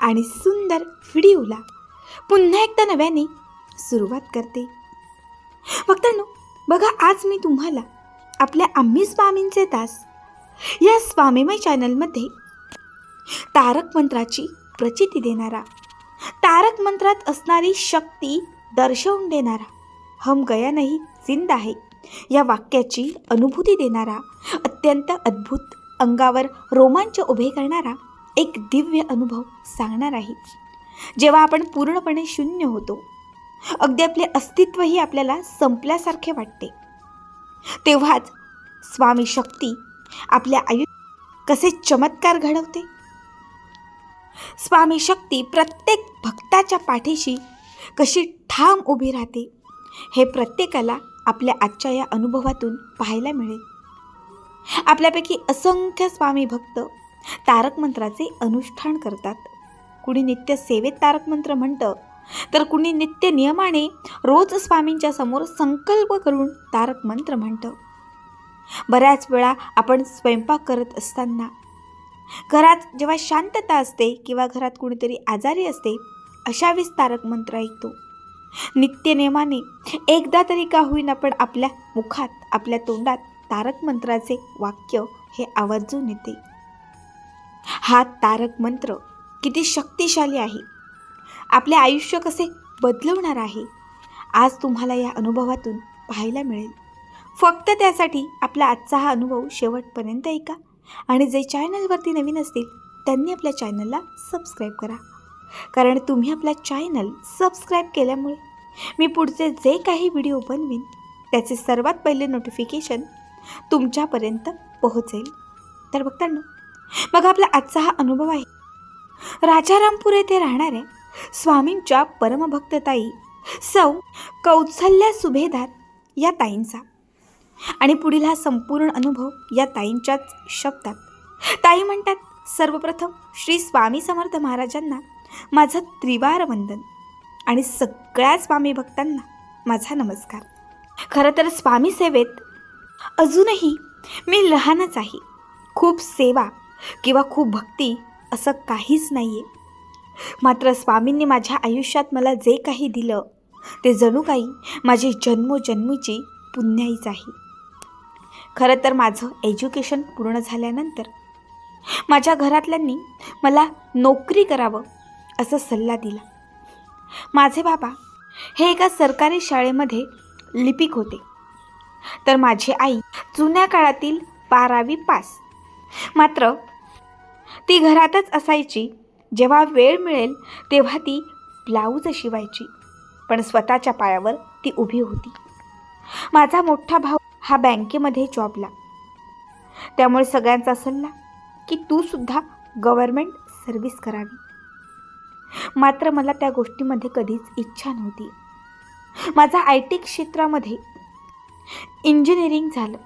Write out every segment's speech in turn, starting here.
आणि सुंदर व्हिडिओला पुन्हा एकदा नव्याने सुरुवात करते. भक्तांनो बघा आज मी तुम्हाला आपल्या आम्ही स्वामींचे दास या स्वामीमय चॅनलमध्ये तारक मंत्राची प्रचिती देणारा तारक मंत्रात असणारी शक्ती दर्शवून देणारा हम गया नाही जिंद आहे या वाक्याची अनुभूती देणारा अत्यंत अद्भुत अंगावर रोमांच उभे करणारा एक दिव्य अनुभव सांगणार आहे. जेव्हा आपण पूर्णपणे शून्य होतो अगदी आपले अस्तित्वही आपल्याला संपल्यासारखे वाटते. तेव्हाच स्वामी शक्ती आपल्या आयुष्यात कसे चमत्कार घडवते? स्वामी शक्ती प्रत्येक भक्ताच्या पाठीशी कशी ठाम उभी राहते हे प्रत्येकाला आपल्या आजच्या या अनुभवातून पाहायला मिळेल. आपल्यापैकी असंख्य स्वामी भक्त तारक मंत्राचे अनुष्ठान करतात. कुणी नित्य सेवेत तारक मंत्र म्हणतं तर कुणी नित्य नियमाने रोज स्वामींच्या समोर संकल्प करून तारक मंत्र म्हणतं. बऱ्याच वेळा आपण स्वयंपाक करत असताना घरात जेव्हा शांतता असते किंवा घरात कुणीतरी आजारी असते अशा वेळेस तारक मंत्र ऐकतो. नित्य नियमाने एकदा तरी का होईना पण आपल्या मुखात आपल्या तोंडात तारक मंत्राचे वाक्य हे आवर्जून येते. हा तारक मंत्र किती शक्तिशाली आहे. आपले आयुष्य कसे बदलवणार आहे आज तुम्हाला या अनुभवातून पाहायला मिळेल. फक्त त्यासाठी आपला आजचा हा अनुभव शेवटपर्यंत ऐका आणि जे चॅनलवरती नवीन असतील त्यांनी आपल्या चॅनलला सबस्क्राईब करा. कारण तुम्ही आपला चॅनल सबस्क्राईब केल्यामुळे मी पुढचे जे काही व्हिडिओ बनवीन त्याचे सर्वात पहिले नोटिफिकेशन तुमच्यापर्यंत पोहोचेल. तर बघताना बघा आपला आजचा हा अनुभव आहे. राजारामपूर येथे राहणाऱ्या स्वामींच्या परमभक्तताई सौ कौत्सल्या सुभेदार या ताईंचा. आणि पुढील हा संपूर्ण अनुभव या ताईंच्याच शब्दात. ताई म्हणतात सर्वप्रथम श्री स्वामी समर्थ महाराजांना माझं त्रिवार वंदन आणि सगळ्या स्वामी भक्तांना माझा नमस्कार. खरं तर स्वामी सेवेत अजूनही मी लहानच आहे. खूप सेवा किंवा खूप भक्ती असं काहीच नाही आहे मात्र स्वामींनी माझ्या आयुष्यात मला जे काही दिलं ते जणू काही माझी जन्मोजन्मीची पुण्याईच आहे. खरं तर माझं एज्युकेशन पूर्ण झाल्यानंतर माझ्या घरातल्यांनी मला नोकरी करावं असा सल्ला दिला. माझे बाबा हे एका सरकारी शाळेमध्ये लिपिक होते. तर माझी आई जुन्या काळातील बारावी पास. मात्र ती घरातच असायची. जेव्हा वेळ मिळेल तेव्हा ती ब्लाऊज शिवायची. पण स्वतःच्या पायावर ती उभी होती. माझा मोठा भाऊ हा बँकेमध्ये जॉबला त्यामुळे सगळ्यांचा सल्ला की तू सुद्धा गव्हर्मेंट सर्व्हिस करावी. मात्र मला त्या गोष्टीमध्ये कधीच इच्छा नव्हती. माझा आय टी क्षेत्रामध्ये इंजिनिअरिंग झालं.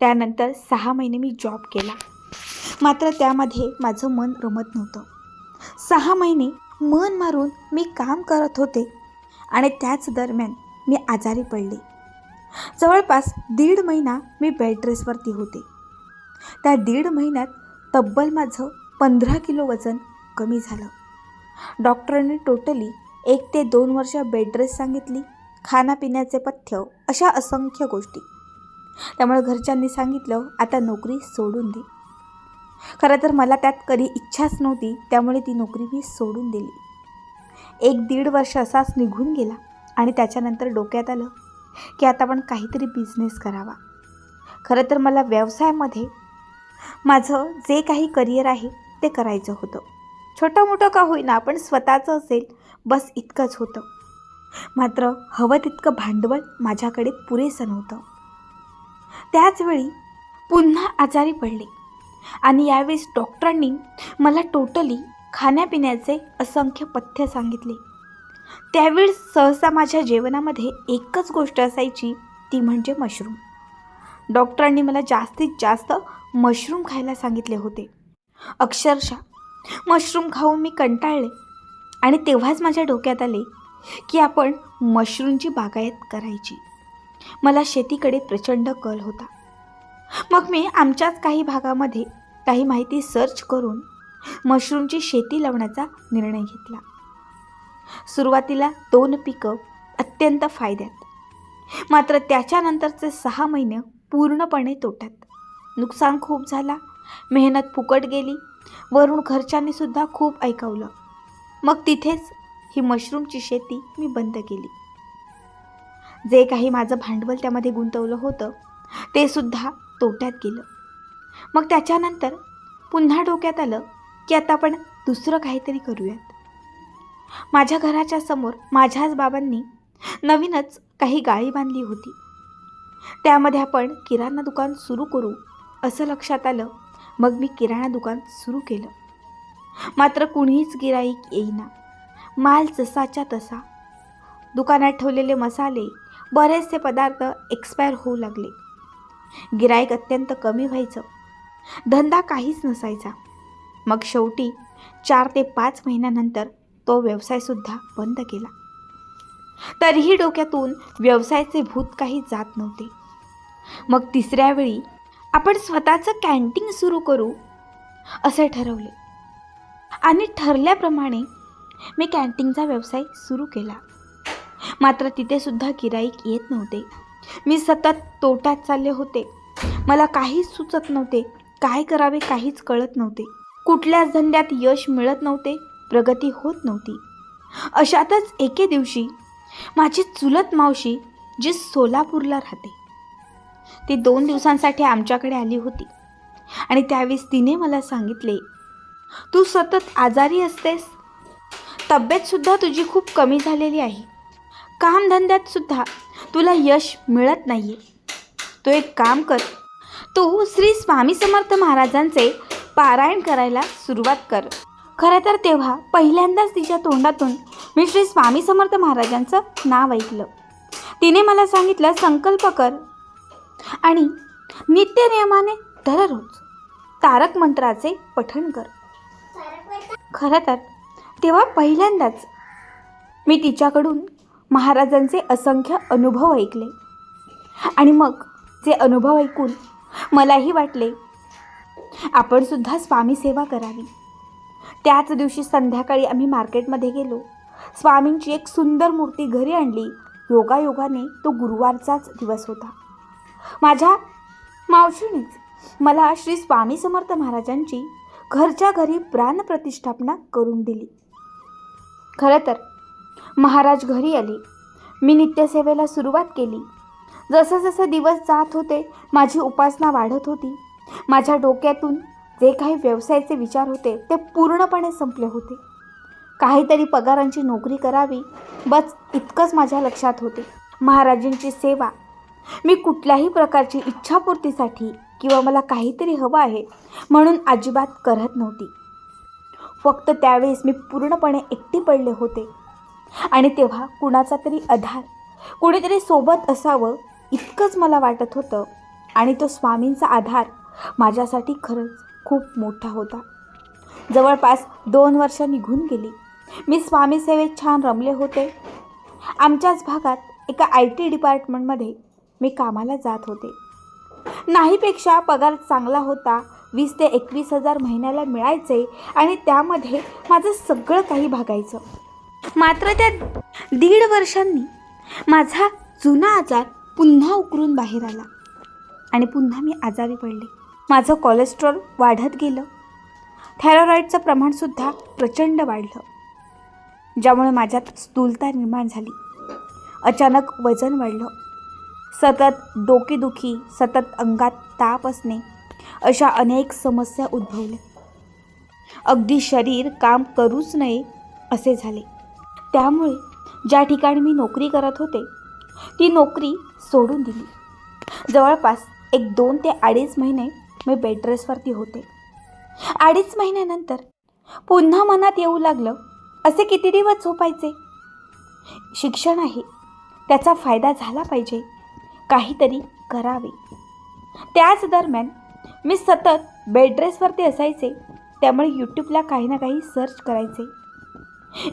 त्यानंतर सहा महिने मी जॉब केला. मात्र त्यामध्ये माझं मन रमत नव्हतं. सहा महिने मन मारून मी काम करत होते आणि त्याच दरम्यान मी आजारी पडले. जवळपास दीड महिना मी बेडरेसवरती होते. त्या दीड महिन्यात तब्बल माझं पंधरा किलो वजन कमी झालं. डॉक्टरांनी टोटली एक ते दोन वर्ष बेड सांगितली खाण्यापिण्याचे पथ्य अशा असंख्य गोष्टी. त्यामुळे घरच्यांनी सांगितलं आता नोकरी सोडून दे. खरं तर मला त्यात कधी इच्छाच नव्हती त्यामुळे ती नोकरी मी सोडून दिली. एक दीड वर्ष असाच निघून गेला आणि त्याच्यानंतर डोक्यात आलं की आता आपण काहीतरी बिझनेस करावा. खरं तर मला व्यवसायामध्ये माझं जे काही करिअर आहे ते करायचं होतं. छोटं मोठं का होईना पण स्वतःचं असेल बस इतकंच होतं. मात्र हवं तितकं भांडवल माझ्याकडे पुरेसं नव्हतं. त्याचवेळी पुन्हा आजारी पडले. आणि यावेळेस डॉक्टरांनी मला टोटली खाण्यापिण्याचे असंख्य पथ्य सांगितले. त्यावेळी सहसा माझ्या जेवणामध्ये एकच गोष्ट असायची ती म्हणजे मशरूम डॉक्टरांनी मला जास्तीत जास्त मशरूम खायला सांगितले होते. अक्षरशः मशरूम खाऊन मी कंटाळले आणि तेव्हाच माझ्या डोक्यात आले की आपण मशरूमची बागायत करायची. मला शेतीकडे प्रचंड कल होता. मग मी आमच्याच काही भागामध्ये काही माहिती सर्च करून मशरूमची शेती लावण्याचा निर्णय घेतला. सुरुवातीला दोन पिकं अत्यंत फायद्यात. मात्र त्याच्यानंतरचे सहा महिने पूर्णपणे तोट्यात. नुकसान खूप झाला. मेहनत फुकट गेली. वरून घरच्यांनीसुद्धा खूप ऐकवलं. मग तिथेच ही मशरूमची शेती मी बंद केली. जे काही माझं भांडवल त्यामध्ये गुंतवलं होतं ते सुद्धा तोट्यात गेलं. मग त्याच्यानंतर पुन्हा डोक्यात आलं की आता आपण दुसरं काहीतरी करूयात. माझ्या घराच्या समोर माझ्याच बाबांनी नवीनच काही गाळी बांधली होती. त्यामध्ये आपण किराणा दुकान सुरू करू असं लक्षात आलं. मग मी किराणा दुकान सुरू केलं. मात्र कुणीच गिराईक येईना. माल जसाच्या तसा. दुकानात ठेवलेले मसाले बरेचसे पदार्थ एक्सपायर होऊ लागले. गिरायक अत्यंत कमी व्हायचं. धंदा काहीच नसायचा. मग शेवटी चार ते पाच महिन्यानंतर तो व्यवसायसुद्धा बंद केला. तरीही डोक्यातून व्यवसायाचे भूत काही जात नव्हते. मग तिसऱ्या वेळी आपण स्वतःचं कॅन्टीन सुरू करू असे ठरवले. आणि ठरल्याप्रमाणे मी कॅन्टीनचा व्यवसाय सुरू केला. मात्र तिथे सुद्धा गिराईक येत नव्हते. मी सतत तोट्यात चालले होते. मला काहीच सुचत नव्हते. काय करावे काहीच कळत नव्हते. कुठल्याच धंद्यात यश मिळत नव्हते प्रगती होत नव्हती. अशातच एके दिवशी माझी चुलत मावशी जी सोलापूरला राहते ती दोन दिवसांसाठी आमच्याकडे आली होती. आणि त्यावेळेस तिने मला सांगितले तू सतत आजारी असतेस. तब्येतसुद्धा तुझी खूप कमी झालेली आहे. कामधंद्यात सुद्धा तुला यश मिळत नाही आहे तू एक काम कर. तू श्री स्वामी समर्थ महाराजांचे पारायण करायला सुरुवात कर. खरं तर तेव्हा पहिल्यांदाच तिच्या तोंडातून मी श्री स्वामी समर्थ महाराजांचं नाव ऐकलं. तिने मला सांगितलं संकल्प कर. आणि नित्यनियमाने दररोज तारक मंत्राचे पठण कर. खरं तर तेव्हा पहिल्यांदाच मी तिच्याकडून महाराजांचे असंख्य अनुभव ऐकले. आणि मग जे अनुभव ऐकून मलाही वाटले आपण सुद्धा स्वामी सेवा करावी. त्याच दिवशी संध्याकाळी आम्ही मार्केटमध्ये गेलो. स्वामींची एक सुंदर मूर्ती घरी आणली. योगायोगाने तो गुरुवारचाच दिवस होता. माझ्या मावशीनेच मला श्री स्वामी समर्थ महाराजांची घरच्या घरी प्राणप्रतिष्ठापना करून दिली. खरं तर महाराज घरी आले. मी नित्यसेवेला सुरुवात केली. जसं जसं दिवस जात होते माझी उपासना वाढत होती. माझ्या डोक्यातून जे काही व्यवसायाचे विचार होते ते पूर्णपणे संपले होते. काहीतरी पगारांची नोकरी करावी बस इतकंच माझ्या लक्षात होते. महाराजांची सेवा. मी कुठल्याही प्रकारची इच्छापूर्तीसाठी किंवा मला काहीतरी हवं आहे म्हणून अजिबात करत नव्हती. फक्त त्यावेळेस मी पूर्णपणे एकटी पडले होते. आणि तेव्हा कुणाचा तरी आधार कुणीतरी सोबत असावं इतकंच मला वाटत होतं. आणि तो स्वामींचा आधार माझ्यासाठी खरंच खूप मोठा होता. जवळपास दोन वर्ष निघून गेली. मी स्वामी सेवेत छान रमले होते. आमच्याच भागात एका आय टी डिपार्टमेंटमध्ये मी कामाला जात होते. नाहीपेक्षा पगार चांगला होता. वीस ते एकवीस हजार महिन्याला मिळायचे आणि त्यामध्ये माझं सगळं काही भागायचं. मात्र त्या दीड वर्षांनी माझा जुना आजार पुन्हा उकरून बाहेर आला. आणि पुन्हा मी आजारी पडले. माझं कोलेस्ट्रॉल वाढत गेलं. थायरॉइडचं प्रमाणसुद्धा प्रचंड वाढलं. ज्यामुळे माझ्यात स्थूलता निर्माण झाली. अचानक वजन वाढलं. सतत डोकेदुखी सतत अंगात ताप असणे अशा अनेक समस्या उद्भवल्या. अगदी शरीर काम करूच नये असे झाले. त्यामुळे ज्या ठिकाणी मी नोकरी करत होते ती नोकरी सोडून दिली. जवळपास एक दोन ते अडीच महिने मी बेडरेसवरती होते. अडीच महिन्यानंतर पुन्हा मनात येऊ लागलं असे किती दिवस झोपायचे? शिक्षण आहे त्याचा फायदा झाला पाहिजे काहीतरी करावे. त्याच दरम्यान मी सतत बेडरेसवरती असायचे त्यामुळे यूट्यूबला काही ना काही सर्च करायचे.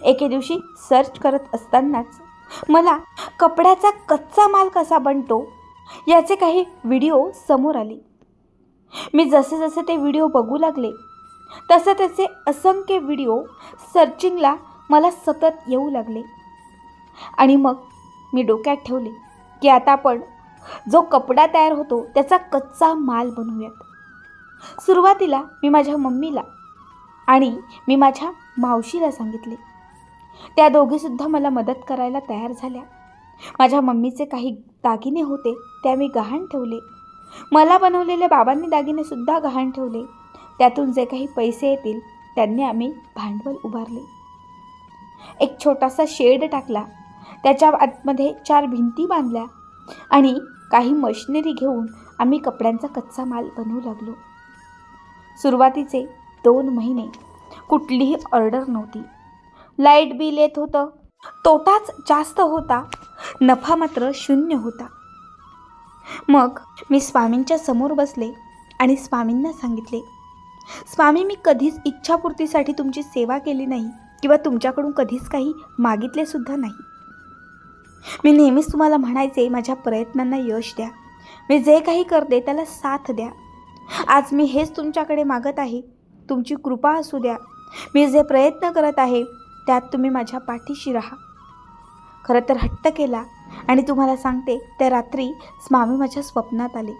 एके दिवशी सर्च करत असतानाच मला कपड्याचा कच्चा माल कसा बनतो याचे काही व्हिडिओ समोर आले. मी जसे जसे ते व्हिडिओ बघू लागले तसे तसे असंख्य व्हिडिओ सर्चिंगला मला सतत येऊ लागले. आणि मग मी डोक्यात ठेवले की आता आपण जो कपडा तयार होतो त्याचा कच्चा माल बनवूयात. सुरुवातीला मी माझ्या मम्मीला आणि मी माझ्या मावशीला सांगितले त्या दोघीसुद्धा मला मदत करायला तयार झाल्या. माझ्या मम्मीचे काही दागिने होते त्या मी गहाण ठेवले. मला बनवलेले बाबांनी दागिनेसुद्धा गहाण ठेवले. त्यातून जे काही पैसे येतील त्यांनी आम्ही भांडवल उभारले. एक छोटासा शेड टाकला. त्याच्या आतमध्ये चार भिंती बांधल्या आणि काही मशिनरी घेऊन आम्ही कपड्यांचा कच्चा माल बनवू लागलो. सुरुवातीचे दोन महिने कुठलीही ऑर्डर नव्हती. लाइट बिल येत होतं. तोटाच जास्त होता. नफा मात्र शून्य होता. मग मी स्वामींच्या समोर बसले आणि स्वामींना सांगितले स्वामी मी कधीच इच्छापूर्तीसाठी तुमची सेवा केली नाही किंवा तुमच्याकडून कधीच काही मागितले सुद्धा नाही. मी नेहमीच तुम्हाला म्हणायचे माझ्या प्रयत्नांना यश द्या. मी जे काही करते त्याला साथ द्या. आज मी हेच तुमच्याकडे मागत आहे. तुमची कृपा असू द्या. मी जे प्रयत्न करत आहे त्यात तुम्ही माझ्या पाठीशी राहा. खरं तर हट्ट केला आणि तुम्हाला सांगते त्या रात्री स्वामी माझ्या स्वप्नात आले.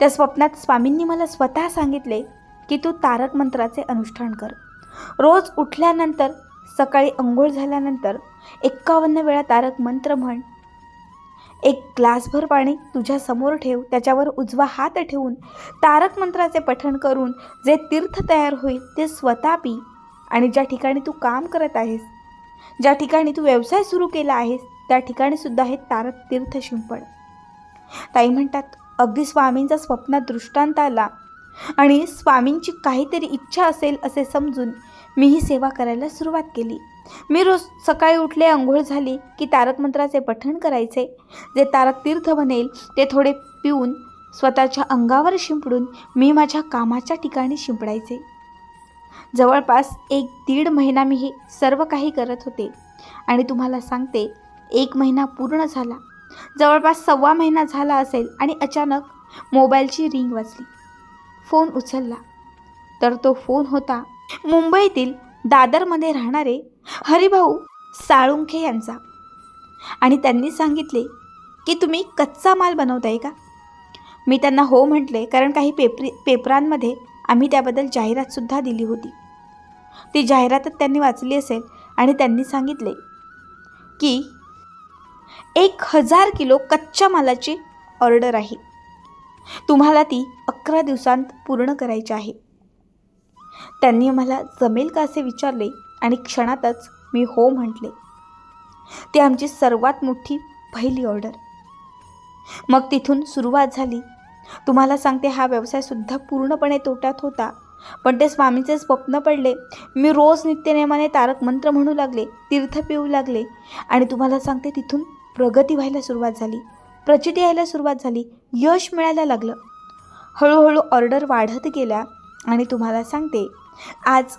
त्या स्वप्नात स्वामींनी मला स्वतः सांगितले की तू तारक मंत्राचे अनुष्ठान कर. रोज उठल्यानंतर सकाळी अंघोळ झाल्यानंतर एक्कावन्न वेळा तारक मंत्र म्हण. एक ग्लासभर पाणी तुझ्या समोर ठेव त्याच्यावर उजवा हात ठेवून तारक मंत्राचे पठण करून जे तीर्थ तयार होईल ते स्वतः पी. आणि ज्या ठिकाणी तू काम करत आहेस ज्या ठिकाणी तू व्यवसाय सुरू केला आहेस त्या ठिकाणी सुद्धा हे तारक तीर्थ शिंपड. ताई म्हणतात अगदी स्वामींचा स्वप्नात दृष्टांत आला आणि स्वामींची काहीतरी इच्छा असेल असे समजून मी ही सेवा करायला सुरुवात केली. मी रोज सकाळी उठले आंघोळ झाली की तारक मंत्राचे पठण करायचे. जे तारक तीर्थ बनेल ते थोडे पिऊन स्वतःच्या अंगावर शिंपडून मी माझ्या कामाच्या ठिकाणी शिंपडायचे. जवळपास एक दीड महिना मी हे सर्व काही करत होते. आणि तुम्हाला सांगते एक महिना पूर्ण झाला. जवळपास सव्वा महिना झाला असेल आणि अचानक मोबाईलची रिंग वाजली. फोन उचलला. तर तो फोन होता मुंबईतील दादरमध्ये राहणारे हरिभाऊ साळुंखे यांचा. आणि त्यांनी सांगितले की तुम्ही कच्चा माल बनवताय का? मी त्यांना हो म्हटले कारण काही पेपरी पेपरांमध्ये आम्ही त्याबद्दल जाहिरातसुद्धा दिली होती. ती जाहिरातच त्यांनी वाचली असेल आणि त्यांनी सांगितले की एक हजार किलो कच्च्या मालाची ऑर्डर आहे. तुम्हाला ती अकरा दिवसांत पूर्ण करायची आहे. त्यांनी मला जमेल का असे विचारले आणि क्षणातच मी हो म्हटले. ती आमची सर्वात मोठी पहिली ऑर्डर. मग तिथून सुरुवात झाली तुम्हाला सांगते हा व्यवसायसुद्धा पूर्णपणे तोट्यात होता. पण ते स्वामीचे स्वप्न पडले. मी रोज नित्यनेमाने तारक मंत्र म्हणू लागले तीर्थ पिऊ लागले. आणि तुम्हाला सांगते तिथून प्रगती व्हायला सुरुवात झाली. प्रचिती यायला सुरुवात झाली. यश मिळायला लागलं. हळूहळू ऑर्डर वाढत गेल्या. आणि तुम्हाला सांगते आज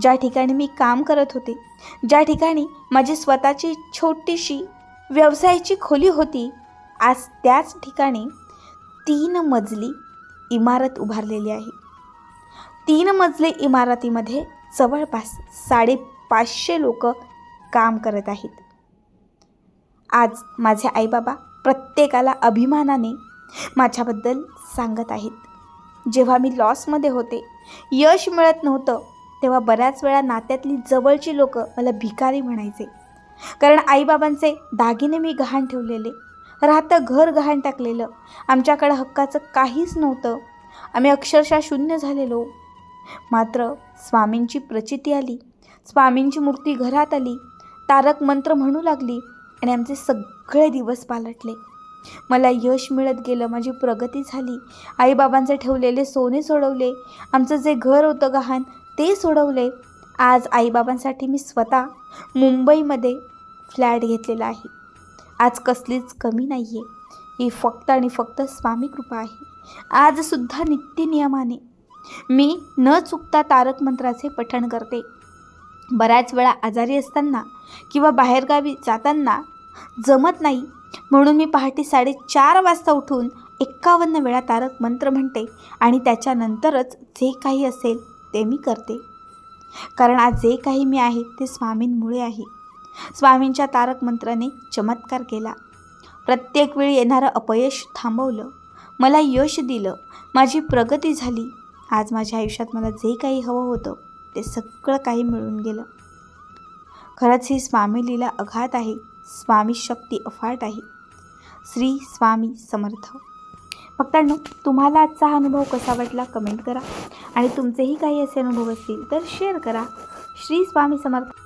ज्या ठिकाणी मी काम करत होते ज्या ठिकाणी माझी स्वतःची छोटीशी व्यवसायाची खोली होती आज त्याच ठिकाणी तीन मजली इमारत उभारलेली आहे. तीन मजली इमारतीमध्ये जवळपास साडेपाचशे लोक काम करत आहेत. आज माझे आईबाबा प्रत्येकाला अभिमानाने माझ्याबद्दल सांगत आहेत. जेव्हा मी लॉसमध्ये होते यश मिळत नव्हतं तेव्हा बऱ्याच वेळा नात्यातली जवळची लोक मला भिकारी म्हणायचे. कारण आईबाबांचे दागिने मी गहाण ठेवलेले. राहतं घर गहाण टाकलेलं. आमच्याकडं हक्काचं काहीच नव्हतं. आम्ही अक्षरशः शून्य झालेलो. मात्र स्वामींची प्रचिती आली. स्वामींची मूर्ती घरात आली. तारक मंत्र म्हणू लागली आणि आमचे सगळे दिवस पालटले. मला यश मिळत गेलं माझी प्रगती झाली. आईबाबांचे ठेवलेले सोने सोडवले. आमचं जे घर होतं गहाण ते सोडवले. आज आईबाबांसाठी मी स्वतः मुंबईमध्ये फ्लॅट घेतलेला आहे. आज कसलीच कमी नाही आहे ही फक्त आणि फक्त स्वामी कृपा आहे. आजसुद्धा नित्यनियमाने मी न चुकता तारक मंत्राचे पठण करते. बऱ्याच वेळा आजारी असताना किंवा बाहेरगावी जाताना जमत नाही म्हणून मी पहाटे साडेचार वाजता उठून एक्कावन्न वेळा तारक मंत्र म्हणते आणि त्याच्यानंतरच जे काही असेल ते मी करते. कारण आज जे काही मी आहे ते स्वामींमुळे आहे. स्वामींच्या तारक मंत्राने चमत्कार केला. प्रत्येक वेळी येणारं अपयश थांबवलं. मला यश दिलं. माझी प्रगती झाली. आज माझ्या आयुष्यात मला जे काही हवं होतं ते सगळं काही मिळून गेलं. खरंच ही स्वामी लीला अघात आहे. स्वामी शक्ती अफाट आहे. श्री स्वामी समर्थ. भक्तांनो तुम्हाला आजचा हा अनुभव कसा वाटला कमेंट करा आणि तुमचेही काही असे अनुभव असतील तर शेअर करा. श्री स्वामी समर्थ.